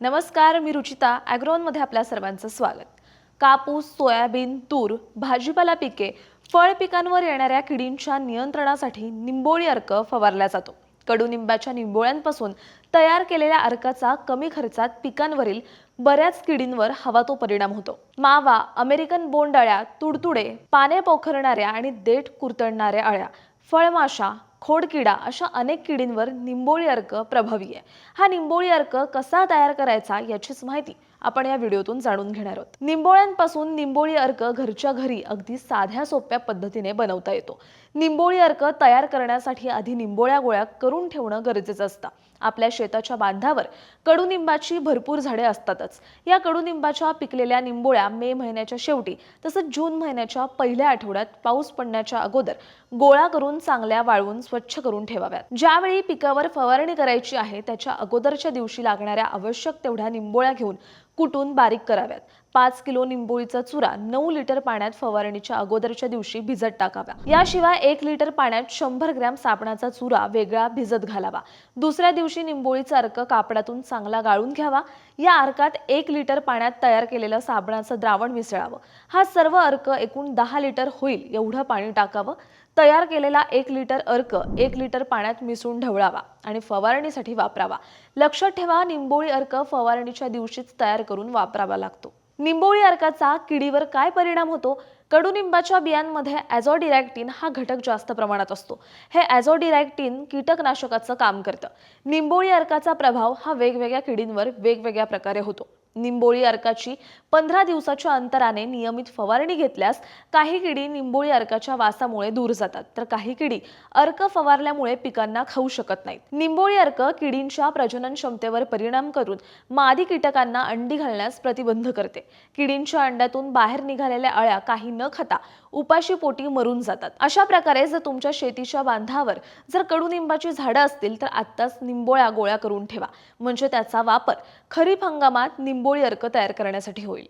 नमस्कार मी रुचिता ॲग्रोनमध्ये आपल्या सर्वांचं स्वागत. कापूस सोयाबीन तूर भाजीपाला पिके फळ पिकांवर येणाऱ्या किडींच्या नियंत्रणासाठी निंबोळी अर्क फवारला जातो. कडुनिंबाच्या निंबोळ्यांपासून तयार केलेल्या अर्काचा कमी खर्चात पिकांवरील बऱ्याच किडींवर हवा तो परिणाम होतो. मावा अमेरिकन बोंडाळ्या तुडतुडे पाने पोखरणाऱ्या आणि देठ कुरतडणाऱ्या अळ्या फळमाशा खोडकिडा अशा अनेक किडींवर निंबोळी अर्क प्रभावी आहे. हा निंबोळी अर्क कसा तयार करायचा याचीच माहिती आपण या व्हिडिओतून जाणून घेणार आहोत. निंबोळ्यांपासून निंबोळी अर्क घरच्या घरी अगदी साध्या सोप्या पद्धतीने बनवता येतो. निंबोळी अर्क तयार करण्यासाठी आधी निंबोळ्या गोळ्या करून ठेवणं गरजेचं असतं. आपल्या शेताच्या बांधावर कडुनिंबाची भरपूर झाडे असतातच. या कडुनिंबाच्या पिकलेल्या निंबोळ्या मे महिन्याच्या शेवटी तसंच जून महिन्याच्या पहिल्या आठवड्यात पाऊस पडण्याच्या अगोदर गोळा करून चांगल्या वाळवून स्वच्छ करून ठेवाव्यात. ज्यावेळी पिकावर फवारणी करायची आहे त्याच्या अगोदरच्या दिवशी लागणाऱ्या आवश्यक तेवढ्या निंबोळ्या घेऊन कुटून बारीक कराव्यात. पाच किलो निंबोळीचा चुरा नऊ लिटर पाण्यात फवारणीच्या अगोदरच्या दिवशी भिजत टाकाव्या याशिवाय एक लिटर पाण्यात शंभर ग्रॅम साबणाचा चुरा वेगळा भिजत घालावा. दुसऱ्या दिवशी निंबोळीचा अर्क कापडातून चांगला गाळून घ्यावा. या अर्कात एक लिटर पाण्यात तयार केलेलं साबणाचं द्रावण मिसळावं. हा सर्व अर्क एकूण दहा लिटर होईल एवढं पाणी टाकावं. तयार केलेला एक लिटर अर्क एक लिटर पाण्यात मिसळून ढवळावा आणि फवारणीसाठी वापरावा. लक्षात ठेवा निंबोळी अर्क फवारणीच्या दिवशीच तयार करून वापरावा लागतो. निंबोळी अर्काचा किडीवर काय परिणाम होतो? कडुनिंबाच्या बियांमध्ये ॲझोडिरॅक्टिन हा घटक जास्त प्रमाणात असतो. हे ॲझोडिरॅक्टिन कीटकनाशकाचं काम करतं. निंबोळी अर्काचा प्रभाव हा वेगवेगळ्या किडींवर वेगवेगळ्या प्रकारे होतो. निंबोळी अर्काची पंधरा दिवसाच्या अंतराने नियमित फवारणी घेतल्यास काही किडी निंबोळी अर्काच्या वासामुळे दूर जातात. तर काही किडी अर्क फवारल्यामुळे पिकांना खाऊ शकत नाहीत. निंबोळी अर्क किडींच्या प्रजनन क्षमतेवर परिणाम करून मादी कीटकांना अंडी घालण्यास प्रतिबंध करते. किडींच्या अंड्यातून बाहेर निघालेल्या अळ्या काही न खाता उपाशी पोटी मरून जातात. अशा प्रकारे जर तुमच्या शेतीच्या बांधावर जर कडुनिंबाची झाडं असतील तर आत्ताच निंबोळ्या गोळ्या करून ठेवा. म्हणजे त्याचा वापर खरीप हंगामात निंबोळी अर्क तयार करण्यासाठी होईल.